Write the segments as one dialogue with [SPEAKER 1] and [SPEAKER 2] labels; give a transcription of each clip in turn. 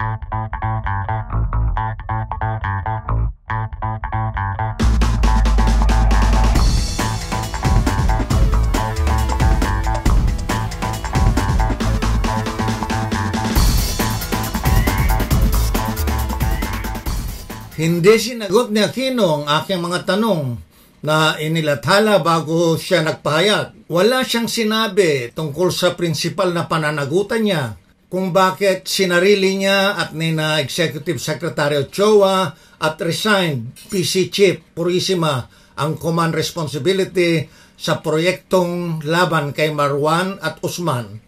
[SPEAKER 1] Hindi sinagot ni Aquino ang aking mga tanong na inilathala bago siya nagpahayag. Wala siyang sinabi tungkol sa prinsipal na pananagutan niya kung bakit sinarili niya at ni na Executive Secretary Ochoa at resigned PC Chief Purisima ang command responsibility sa proyektong laban kay Marwan at Usman.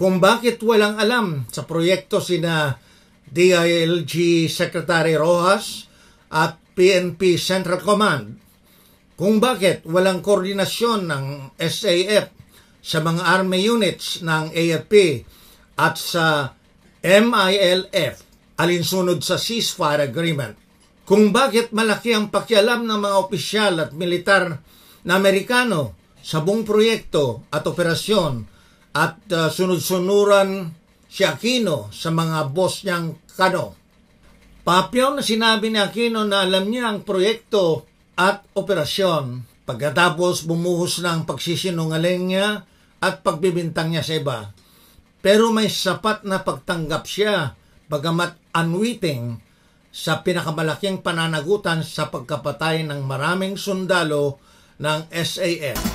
[SPEAKER 1] Kung bakit walang alam sa proyekto sina DILG Secretary Rojas at PNP Central Command kung bakit walang koordinasyon ng SAF sa mga army units ng AFP at sa MILF alinsunod sa ceasefire agreement. Kung bakit malaki ang pakialam ng mga opisyal at militar na Amerikano sa buong proyekto at operasyon at uh, sunod-sunuran si Aquino sa mga boss niyang kano. Papyaw na sinabi ni Aquino na alam niya ang proyekto at operasyon pagkatapos bumuhos ng pagsisinungaling niya at pagbibintang niya sa iba. Pero may sapat na pagtanggap siya bagamat unwitting sa pinakamalaking pananagutan sa pagkapatay ng maraming sundalo ng SAF.